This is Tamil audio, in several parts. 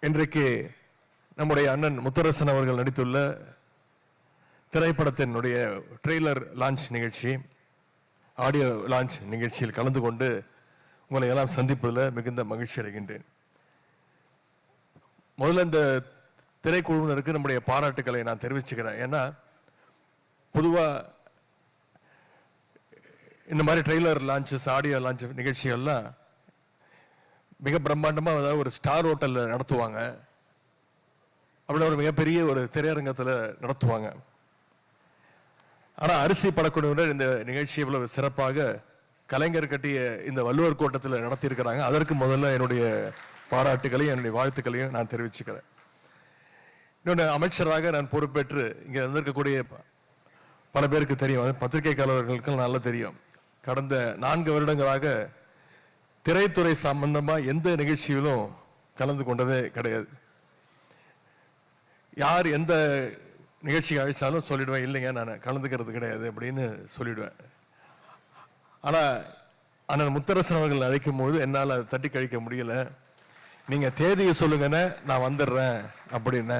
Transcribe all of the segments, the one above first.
இன்றைக்கு நம்முடைய அண்ணன் முத்தரசன் அவர்கள் நடித்துள்ள திரைப்படத்தினுடைய ட்ரெய்லர் லான்ச் நிகழ்ச்சி ஆடியோ லான்ச் நிகழ்ச்சியில் கலந்து கொண்டு உங்களை எல்லாம் சந்திப்பதில் மிகுந்த மகிழ்ச்சி அடைகின்றேன். முதல்ல இந்த திரைக்குழுவினருக்கு நம்முடைய பாராட்டுக்களை நான் தெரிவிச்சுக்கிறேன். ஏன்னா பொதுவாக இந்த மாதிரி ட்ரெய்லர் லான்ச்சஸ் ஆடியோ லான்ச் நிகழ்ச்சிகள்லாம் மிக பிரம்மாண்டமாக அதாவது ஒரு ஸ்டார் ஹோட்டலில் நடத்துவாங்க. அப்படி ஒரு மிகப்பெரிய ஒரு திரையரங்கத்தில் நடத்துவாங்க. ஆனால் அரிசி படக்குழுவினர் இந்த நிகழ்ச்சி இவ்வளவு சிறப்பாக கலைஞர் கட்டிய இந்த வள்ளுவர் கோட்டத்தில் நடத்தியிருக்கிறாங்க. அதற்கு முதல்ல என்னுடைய பாராட்டுகளையும் என்னுடைய வாழ்த்துக்களையும் நான் தெரிவிச்சுக்கிறேன். இன்னொன்று அமைச்சராக நான் பொறுப்பேற்று இங்கே வந்திருக்கக்கூடிய ப- பல பேருக்கு தெரியும். அது பத்திரிகைக்காரர்களுக்கு நல்லா தெரியும். கடந்த நான்கு வருடங்களாக திரைத்துறை சம்பந்தமாக எந்த நிகழ்ச்சியிலும் கலந்து கொண்டதே கிடையாது. யார் எந்த நிகழ்ச்சிக்கு அழைச்சாலும் சொல்லிடுவேன் இல்லைங்க நான் கலந்துக்கிறது கிடையாது அப்படின்னு சொல்லிடுவேன். ஆனால் அண்ணன் முத்தரசன் அவர்கள் அழைக்கும் போது என்னால் அதை தட்டி கழிக்க முடியல. நீங்கள் தேதியை சொல்லுங்கன்னு நான் வந்துடுறேன் அப்படின்னு.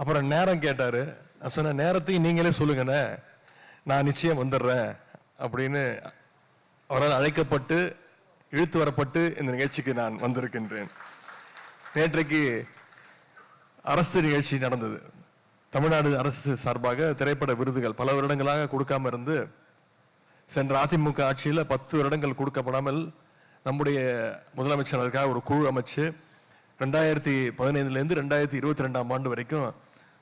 அப்புறம் நேரம் கேட்டார். நான் சொன்ன நேரத்தையும் நீங்களே சொல்லுங்கண்ணே நான் நிச்சயம் வந்துடுறேன் அப்படின்னு. அவரால் அழைக்கப்பட்டு இழுத்து வரப்பட்டு இந்த நிகழ்ச்சிக்கு நான் வந்திருக்கின்றேன். நேற்றைக்கு அரசு நிகழ்ச்சி நடந்தது. தமிழ்நாடு அரசு சார்பாக திரைப்பட விருதுகள் பல வருடங்களாக கொடுக்காம இருந்து சென்ற அதிமுக ஆட்சியில் பத்து வருடங்கள் கொடுக்கப்படாமல் நம்முடைய முதலமைச்சர் அதற்காக ஒரு குழு அமைச்சு ரெண்டாயிரத்தி பதினைந்துலேருந்து ரெண்டாயிரத்தி இருபத்தி ரெண்டாம் ஆண்டு வரைக்கும்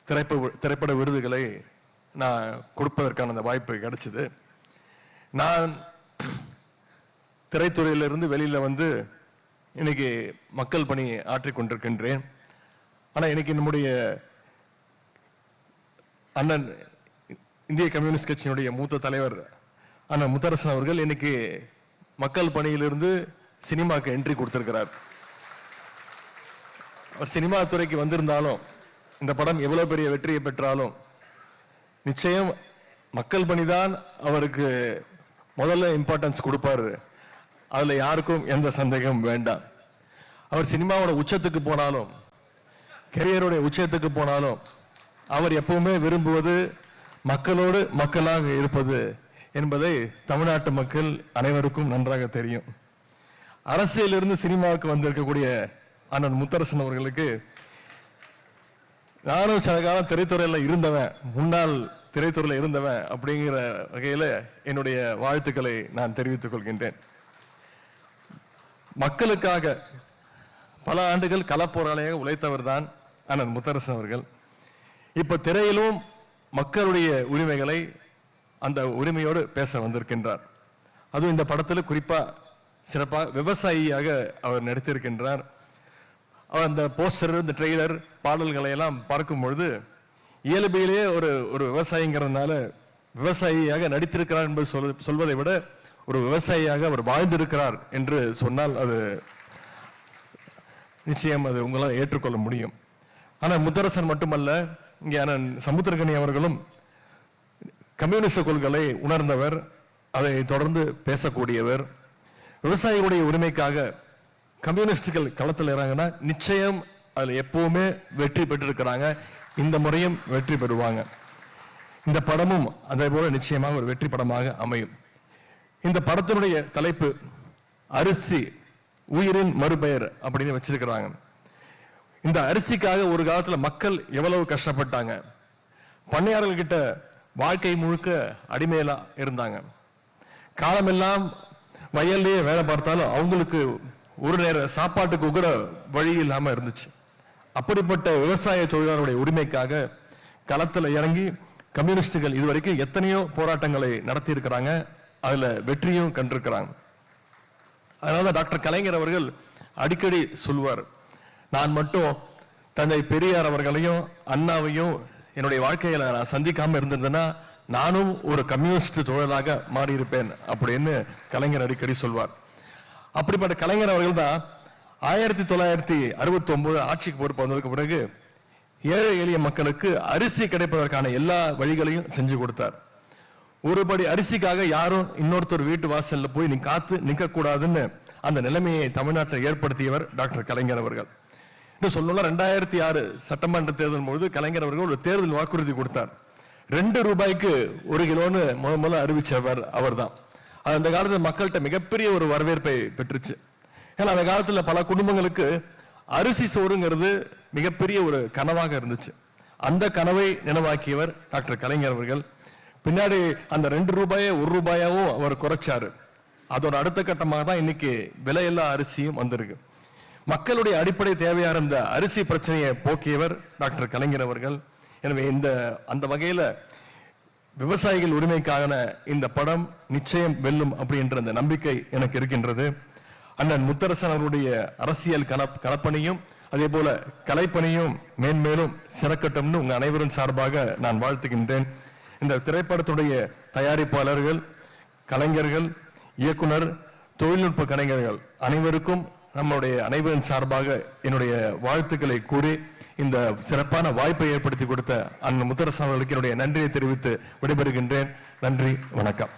திரைப்ப திரைப்பட விருதுகளை நான் கொடுப்பதற்கான அந்த வாய்ப்பு கிடைச்சிது. நான் திரைத்துறையிலிருந்து வெளியில் வந்து இன்னைக்கு மக்கள் பணி ஆற்றிக்கொண்டிருக்கின்றேன் கொண்டிருக்கின்றேன். ஆனா இன்னைக்கு நம்முடைய அண்ணன் இந்திய கம்யூனிஸ்ட் கட்சியினுடைய மூத்த தலைவர் அண்ணன் முத்தரசன் அவர்கள் இன்னைக்கு மக்கள் பணியிலிருந்து சினிமாவுக்கு என்ட்ரி கொடுத்துருக்கிறார். அவர் சினிமா துறைக்கு வந்திருந்தாலும் இந்த படம் எவ்வளோ பெரிய வெற்றியை பெற்றாலும் நிச்சயம் மக்கள் பணிதான் அவருக்கு முதல்ல இம்பார்ட்டன்ஸ் கொடுப்பாரு. அதில் யாருக்கும் எந்த சந்தேகமும் வேண்டாம். அவர் சினிமாவோட உச்சத்துக்கு போனாலும் கெரியருடைய உச்சத்துக்கு போனாலும் அவர் எப்பவுமே விரும்புவது மக்களோடு மக்களாக இருப்பது என்பதை தமிழ்நாட்டு மக்கள் அனைவருக்கும் நன்றாக தெரியும். அரசியலிருந்து சினிமாவுக்கு வந்திருக்கக்கூடிய அண்ணன் முத்தரசன் அவர்களுக்கு நானும் சில காலம் திரைத்துறையில் இருந்தவன் முன்னாள் திரைத்துறையில் இருந்தவன் அப்படிங்கிற வகையில் என்னுடைய வாழ்த்துக்களை நான் தெரிவித்துக் கொள்கின்றேன். மக்களுக்காக பல ஆண்டுகள் களப்போராளியாக உழைத்தவர் தான் அண்ணன் முத்தரசன் அவர்கள். இப்போ திரையிலும் மக்களுடைய உரிமைகளை அந்த உரிமையோடு பேச வந்திருக்கின்றார். அதுவும் இந்த படத்தில் குறிப்பாக சிறப்பாக விவசாயியாக அவர் நடித்திருக்கின்றார். அவர் அந்த போஸ்டர் இந்த ட்ரெய்லர் பாடல்களை எல்லாம் பார்க்கும் பொழுது இயல்பிலேயே ஒரு ஒரு விவசாயிங்கிறதுனால விவசாயியாக நடித்திருக்கிறார் என்பது சொல் சொல்வதை விட ஒரு விவசாயியாக அவர் வாழ்ந்திருக்கிறார் என்று சொன்னால் அது நிச்சயம் அது உங்களால் ஏற்றுக்கொள்ள முடியும். ஆனால் முத்தரசன் மட்டுமல்ல இங்கே அண்ணன் சமுத்திரகனி அவர்களும் கம்யூனிஸ்ட் கொள்கைகளை உணர்ந்தவர் அதை தொடர்ந்து பேசக்கூடியவர். விவசாயிகளுடைய உரிமைக்காக கம்யூனிஸ்டுகள் களத்தில் இறங்கினா நிச்சயம் அதில் எப்பவுமே வெற்றி பெற்றிருக்கிறாங்க. இந்த முறையும் வெற்றி பெறுவாங்க. இந்த படமும் அதே போல நிச்சயமாக ஒரு வெற்றி படமாக அமையும். இந்த படத்தினுடைய தலைப்பு அரிசி உயிரின் மறுபெயர் அப்படின்னு வச்சிருக்கிறாங்க. இந்த அரிசிக்காக ஒரு காலத்தில் மக்கள் எவ்வளவு கஷ்டப்பட்டாங்க? பண்ணையாளர்கள் கிட்ட வாழ்க்கை முழுக்க அடிமையிலா இருந்தாங்க. காலமெல்லாம் வயல்லையே வேலை பார்த்தாலும் அவங்களுக்கு ஒரு நேர சாப்பாட்டுக்கு கூட வழி இல்லாமல் இருந்துச்சு. அப்படிப்பட்ட விவசாய தொழிலாளருடைய உரிமைக்காக களத்தில் இறங்கி கம்யூனிஸ்டுகள் இதுவரைக்கும் எத்தனையோ போராட்டங்களை நடத்தி இருக்கிறாங்க அதில் வெற்றியும் கண்டிருக்கிறாங்க. அதனால டாக்டர் கலைஞர் அவர்கள் அடிக்கடி சொல்வார் நான் மட்டும் தந்தை பெரியார் அவர்களையும் அண்ணாவையும் என்னுடைய வாழ்க்கையில் நான் சந்திக்காமல் இருந்திருந்தேன்னா நானும் ஒரு கம்யூனிஸ்ட் தொழிலாக மாறியிருப்பேன் அப்படின்னு கலைஞர் அடிக்கடி சொல்வார். அப்படிப்பட்ட கலைஞர் அவர்கள் தான் ஆயிரத்தி தொள்ளாயிரத்தி அறுபத்தி ஒன்பது ஆட்சிக்கு பொறுப்பு வந்ததுக்கு பிறகு ஏழை எளிய மக்களுக்கு அரிசி கிடைப்பதற்கான எல்லா வழிகளையும் செஞ்சு கொடுத்தார். ஒருபடி அரிசிக்காக யாரும் இன்னொருத்தர் வீட்டு வாசல்ல போய் நீ காத்து நிக்க கூடாதுன்னு அந்த நிலைமையை தமிழ்நாட்டில் ஏற்படுத்தியவர் டாக்டர் கலைஞர் அவர்கள். இன்னும் சொல்லணும்னா ரெண்டாயிரத்தி ஆறு சட்டமன்ற தேர்தல் பொழுது கலைஞர் அவர்கள் ஒரு தேர்தல் வாக்குறுதி கொடுத்தார். ரெண்டு ரூபாய்க்கு ஒரு கிலோன்னு முத முதல்ல அறிவிச்சவர் அவர்தான். அது அந்த காலத்தில் மக்கள்கிட்ட மிகப்பெரிய ஒரு வரவேற்பை பெற்றுச்சு. ஏன்னா அந்த காலத்துல பல குடும்பங்களுக்கு அரிசி சோறுங்கிறது மிகப்பெரிய ஒரு கனவாக இருந்துச்சு. அந்த கனவை நினைவாக்கியவர் டாக்டர் கலைஞர் அவர்கள். பின்னாடி அந்த ரெண்டு ரூபாயே ஒரு ரூபாயாவும் அவர் குறைச்சாரு. அதோட அடுத்த கட்டமாக தான் இன்னைக்கு விலையில்லா அரிசியும் வந்திருக்கு. மக்களுடைய அடிப்படை தேவையா இருந்த அரிசி பிரச்சனையை போக்கியவர் டாக்டர் கலைஞர் அவர்கள். எனவே இந்த அந்த வகையில விவசாயிகள் உரிமைக்கான இந்த படம் நிச்சயம் வெல்லும் அப்படின்ற அந்த நம்பிக்கை எனக்கு இருக்கின்றது. அண்ணன் முத்தரசன் அவருடைய அரசியல் கலப் கலப்பணியும் அதே போல கலைப்பணியும் மேன்மேலும் சிறக்கட்டும்னு உங்க அனைவரும் சார்பாக நான் வாழ்த்துகின்றேன். இந்த திரைப்படத்துடைய தயாரிப்பாளர்கள் கலைஞர்கள் இயக்குனர் தொழில்நுட்ப கலைஞர்கள் அனைவருக்கும் நம்மளுடைய அனைவரின் சார்பாக என்னுடைய வாழ்த்துக்களை கூறி இந்த சிறப்பான வாய்ப்பை ஏற்படுத்தி கொடுத்த அண்ணன் முத்தரசன் அவர்களுக்கு என்னுடைய நன்றியை தெரிவித்து விடைபெறுகின்றேன். நன்றி வணக்கம்.